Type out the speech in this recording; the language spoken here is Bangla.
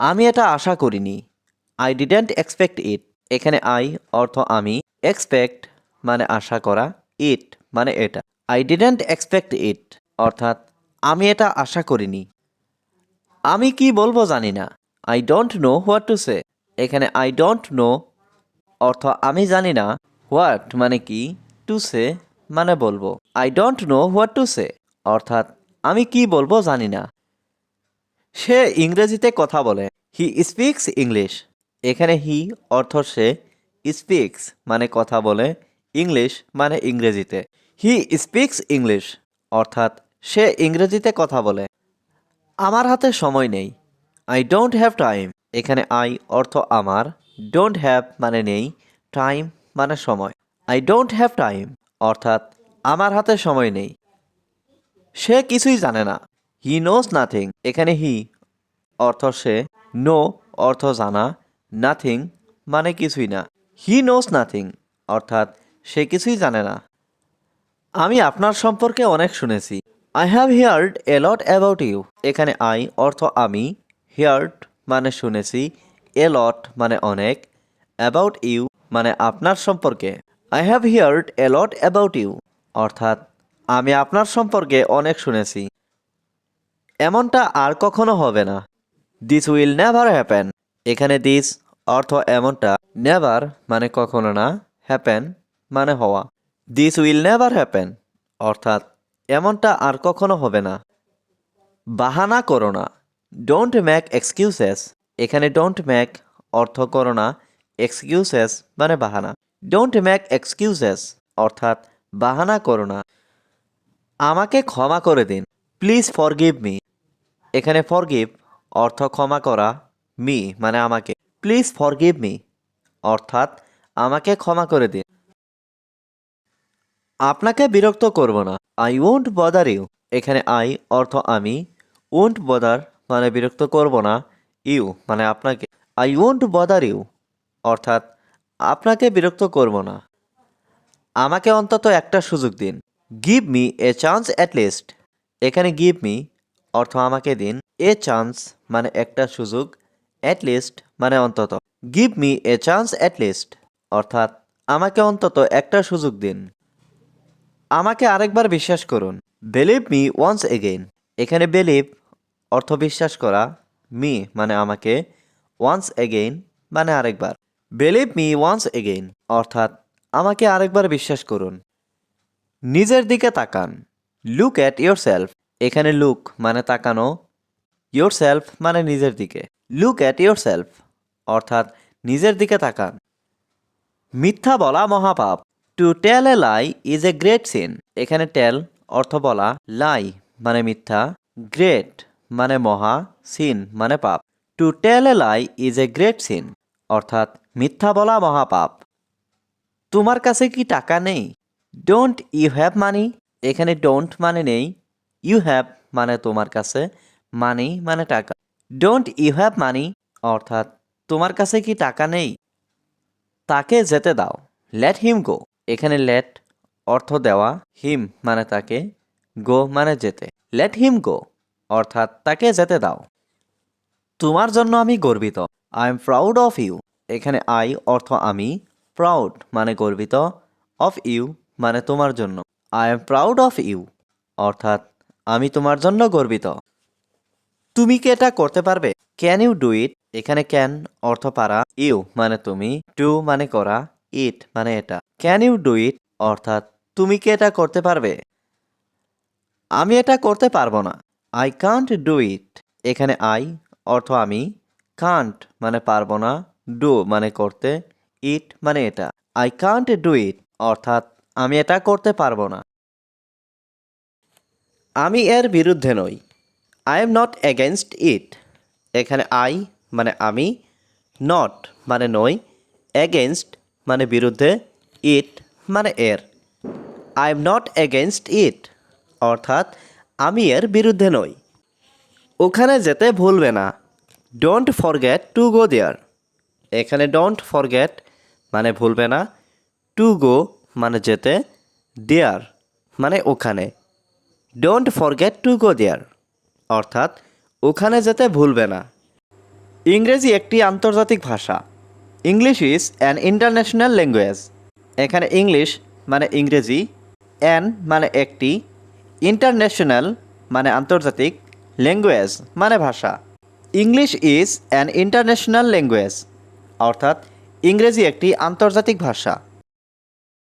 আমি এটা আশা করিনি। আই ডিডেন্ট এক্সপেক্ট ইট এখানে আই অর্থ আমি। এক্সপেক্ট মানে আশা করা। ইট মানে এটা। আই ডিডেন্ট এক্সপেক্ট ইট অর্থাৎ আমি এটা আশা করিনি। আমি কি বলব জানি না। I don't know what to say এখানে আই ডোন্ট নো অর্থ আমি জানি না। হোয়াট মানে কি? টু সে মানে বলব। I don't know what to say অর্থাৎ আমি কি বলব জানি না। সে ইংরেজিতে কথা বলে। হি স্পিক্স ইংলিশ এখানে হি অর্থ সে স্পিক্স মানে কথা বলে ইংলিশ মানে ইংরেজিতে। হি স্পিক্স ইংলিশ অর্থাৎ সে ইংরেজিতে কথা বলে। আমার হাতে সময় নেই। আই ডোন্ট হ্যাভ টাইম এখানে আই অর্থ আমার। ডোন্ট হ্যাভ মানে নেই। টাইম মানে সময়। আই ডোন্ট হ্যাভ টাইম অর্থাৎ আমার হাতে সময় নেই। সে কিছুই জানে না। হি নোজ নাথিং এখানে হি অর্থ সে নো অর্থ জানা নাথিং মানে কিছুই না। হি নোজ নাথিং অর্থাৎ সে কিছুই জানে না। আমি আপনার সম্পর্কে অনেক শুনেছি। I have heard a lot about you এখানে আই অর্থ আমি হিয়ার্ড মানে শুনেছি এ লট মানে অনেক অ্যাবাউট ইউ মানে আপনার সম্পর্কে। I have heard a lot about you অর্থাৎ আমি আপনার সম্পর্কে অনেক শুনেছি। এমনটা আর কখনো হবে না। দিস উইল নেভার হ্যাপেন এখানে দিস অর্থ এমনটা নেভার মানে কখনো না হ্যাপেন মানে হওয়া। দিস উইল নেভার হ্যাপেন অর্থাৎ এমনটা আর কখনো হবে না। বাহানা করো না। ডোন্ট ম্যাক এক্সকিউসেস এখানে ডোন্ট ম্যাক অর্থ করো না এক্সকিউসেস মানে বাহানা। ডোন্ট ম্যাক এক্সকিউসেস অর্থাৎ বাহানা করো না। আমাকে ক্ষমা করে দিন। প্লিজ ফরগিভ মি এখানে ফরগিভ অর্থ ক্ষমা করা মি মানে আমাকে। প্লিজ ফরগিভ মি অর্থাৎ আমাকে ক্ষমা করে দিন। আপনাকে বিরক্ত করব না। আই ওন্ট বদার ইউ এখানে আই অর্থ আমি। ওন্ট বদার মানে বিরক্ত করব না। ইউ মানে আপনাকে। আই ওন্ট বদার ইউ অর্থাৎ আপনাকে বিরক্ত করব না। আমাকে অন্তত একটা সুযোগ দিন। Give me a chance at least এখানে গিভ মি অর্থ আমাকে দিন। এ চান্স মানে একটা সুযোগ অ্যাট লিস্ট মানে অন্তত। Give me a chance at least অর্থাৎ আমাকে অন্তত একটা সুযোগ দিন। আমাকে আরেকবার বিশ্বাস করুন। বিলিভ মি ওয়ান্স এগেইন এখানে বিলিভ অর্থ বিশ্বাস করা মি মানে আমাকে ওয়ান্স এগেইন মানে আরেকবার। বিলিভ মি ওয়ান্স এগেইন অর্থাৎ আমাকে আরেকবার বিশ্বাস করুন। নিজের দিকে তাকান। লুক অ্যাট ইয়োর সেলফ এখানে লুক মানে তাকানো ইয়োর সেলফ মানে নিজের দিকে। লুক অ্যাট ইয়োর সেলফ অর্থাৎ নিজের দিকে তাকান। মিথ্যা বলা মহাপাপ। To tell a lie is a great sin এখানে টেল অর্থ বলা লাই মানে মিথ্যা গ্রেট মানে মহা সিন মানে পাপ। To tell a lie is a great sin অর্থাৎ মিথ্যা বলা মহাপাপ। তোমার কাছে কি টাকা নেই? ডোন্ট ইউ হ্যাভ মানি এখানে ডোন্ট মানে নেই ইউ হ্যাভ মানে তোমার কাছে মানি মানে টাকা। ডোন্ট ইউ হ্যাভ মানি অর্থাৎ তোমার কাছে কি টাকা নেই? তাকে যেতে দাও। লেট হিম গো এখানে লেট অর্থ দেওয়া হিম মানে তাকে গো মানে যেতে। লেট হিম গো অর্থাৎ তাকে যেতে দাও। তোমার জন্য আমি গর্বিত। I am proud of you এখানে আই অর্থ আমি প্রাউড মানে গর্বিত। অফ ইউ মানে তোমার জন্য। I am proud of you অর্থাৎ আমি তোমার জন্য গর্বিত। তুমি কি এটা করতে পারবে? ক্যান ইউ ডু ইট এখানে ক্যান অর্থ পারা ইউ মানে তুমি টু মানে করা ইট মানে এটা। ক্যান ইউ ডু ইট অর্থাৎ তুমি কি এটা করতে পারবে? আমি এটা করতে পারব না। আই কান্ট ডু ইট এখানে আই অর্থ আমি কান্ট মানে পারব না ডু মানে করতে ইট মানে এটা। আই কান্ট ডু ইট অর্থাৎ আমি এটা করতে পারব না। আমি এর বিরুদ্ধে নই। I am not against it এখানে আই মানে আমি নট মানে নই। এগেনস্ট মানে বিরুদ্ধে ইট মানে এর। I am not against it অর্থাৎ আমি এর বিরুদ্ধে নই। ওখানে যেতে ভুলবে না। Don't forget to go there এখানে ডোন্ট ফরগেট মানে ভুলবে না। টু গো মানে যেতে দেয়ার মানে ওখানে। Don't forget to go there অর্থাৎ, ওখানে যেতে ভুলবে না। ইংরেজি একটি আন্তর্জাতিক ভাষা। English is an international language এখানে ইংলিশ মানে ইংরেজি অ্যান মানে একটি ইন্টারন্যাশনাল মানে আন্তর্জাতিক ল্যাঙ্গুয়েজ মানে ভাষা। English is an international language অর্থাৎ, ইংরেজি একটি আন্তর্জাতিক ভাষা।